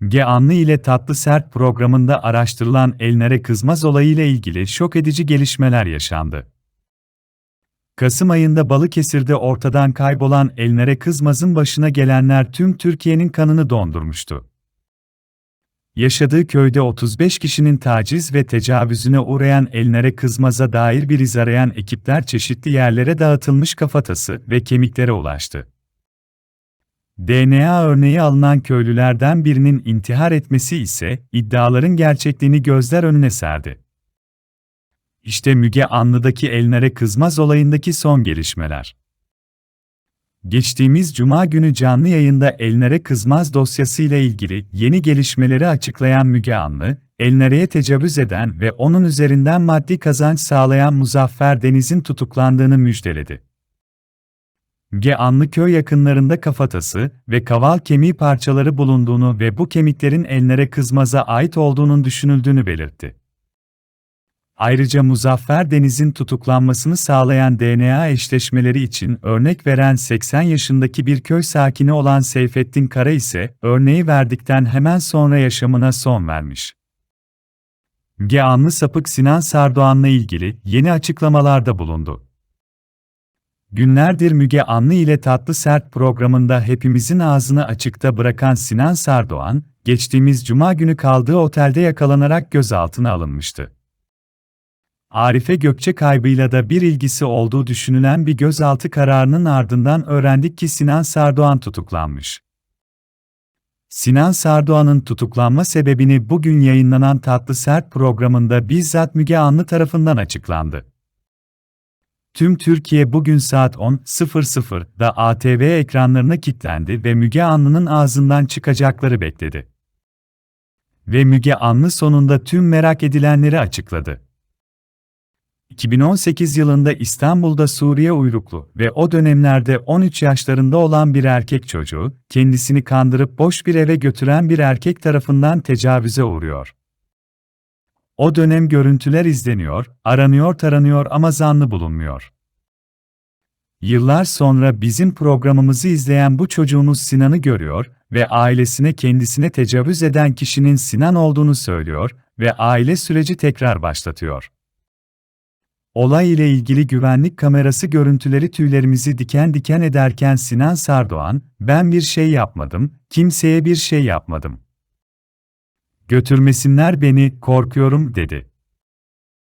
Müge Anlı ile Tatlı Sert programında araştırılan Elnere Kızmaz olayı ile ilgili şok edici gelişmeler yaşandı. Kasım ayında Balıkesir'de ortadan kaybolan Elnere Kızmaz'ın başına gelenler tüm Türkiye'nin kanını dondurmuştu. Yaşadığı köyde 35 kişinin taciz ve tecavüzüne uğrayan Elnere Kızmaz'a dair bir iz arayan ekipler çeşitli yerlere dağıtılmış kafatası ve kemiklere ulaştı. DNA örneği alınan köylülerden birinin intihar etmesi ise iddiaların gerçekliğini gözler önüne serdi. İşte Müge Anlı'daki Elnare Kızmaz olayındaki son gelişmeler. Geçtiğimiz cuma günü canlı yayında Elnare Kızmaz dosyasıyla ilgili yeni gelişmeleri açıklayan Müge Anlı, Elnare'ye tecavüz eden ve onun üzerinden maddi kazanç sağlayan Muzaffer Deniz'in tutuklandığını müjdeledi. Müge Anlı köy yakınlarında kafatası ve kaval kemiği parçaları bulunduğunu ve bu kemiklerin Elnare Kızmaz'a ait olduğunun düşünüldüğünü belirtti. Ayrıca Muzaffer Deniz'in tutuklanmasını sağlayan DNA eşleşmeleri için örnek veren 80 yaşındaki bir köy sakini olan Seyfettin Kara ise örneği verdikten hemen sonra yaşamına son vermiş. Müge Anlı sapık Sinan Sardoğan'la ilgili yeni açıklamalarda bulundu. Günlerdir Müge Anlı ile Tatlı Sert programında hepimizin ağzını açıkta bırakan Sinan Sardoğan, geçtiğimiz cuma günü kaldığı otelde yakalanarak gözaltına alınmıştı. Arife Gökçe kaybıyla da bir ilgisi olduğu düşünülen bir gözaltı kararının ardından öğrendik ki Sinan Sardoğan tutuklanmış. Sinan Sardoğan'ın tutuklanma sebebini bugün yayınlanan Tatlı Sert programında bizzat Müge Anlı tarafından açıklandı. Tüm Türkiye bugün saat 10.00'da ATV ekranlarına kilitlendi ve Müge Anlı'nın ağzından çıkacakları bekledi. Ve Müge Anlı sonunda tüm merak edilenleri açıkladı. 2018 yılında İstanbul'da Suriye uyruklu ve o dönemlerde 13 yaşlarında olan bir erkek çocuğu, kendisini kandırıp boş bir eve götüren bir erkek tarafından tecavüze uğruyor. O dönem görüntüler izleniyor, aranıyor taranıyor ama zanlı bulunmuyor. Yıllar sonra bizim programımızı izleyen bu çocuğumuz Sinan'ı görüyor ve ailesine kendisine tecavüz eden kişinin Sinan olduğunu söylüyor ve aile süreci tekrar başlatıyor. Olay ile ilgili güvenlik kamerası görüntüleri tüylerimizi diken diken ederken Sinan Sardoğan, ben bir şey yapmadım, kimseye bir şey yapmadım. Götürmesinler beni, korkuyorum, dedi.